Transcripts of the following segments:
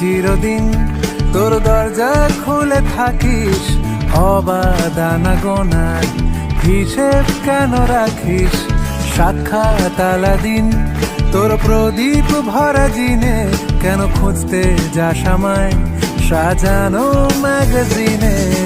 চিরদিন তোর দরজা খুলে থাকিস, অবাদানা গোনার হিসেব কেন রাখিস? সাক্ষাৎ দিন তোর প্রদীপ ভরা জিনে, কেন খুঁজতে যাস আমায়? সাজানো ম্যাগাজিনে।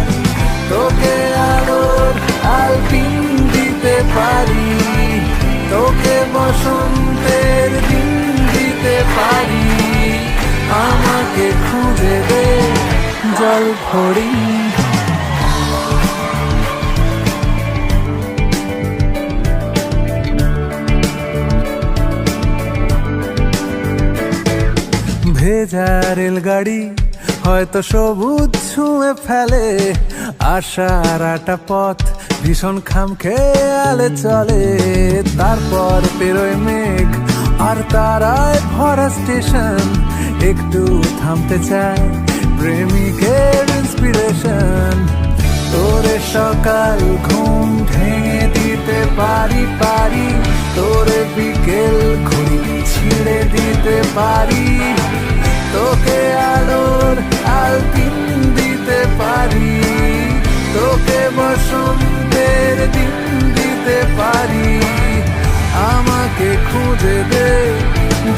তোকে আলোর আলপিন দিতে পারি। তোকে বসন্তের দিন দিতে পারি। আমাকে খুঁজে দে জল ভরি। ভেজা রেলগাড়ি হয়তো সবুজ ছুঁয়ে ফেলে আশার আটা পথ ভীষণ খাম খেয়ালে চলে। তারপর পেরোয় মেঘ আর তারায় ভরা স্টেশন। একটু থামতে চায় প্রেমিকের ইন্সপিরেশন তোরে সকাল ঘুম ভেঙে দিতে পারি পারি। তোরে বিকেল ঘুড়ি ছিঁড়ে দিতে পারি। দিন দিতে পারি। আমাকে খুঁজে দে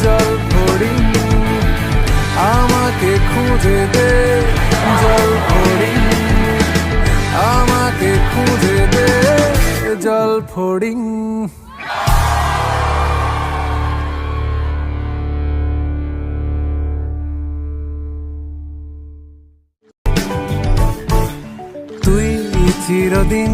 জল ভরি। আমাকে খুঁজে দে জল ভরি। আমাকে খুঁজে দে জল ফড়িং চিরদিন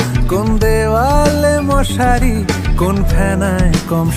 কোন দেওয়ালে মশারি কোন ফেনায় কম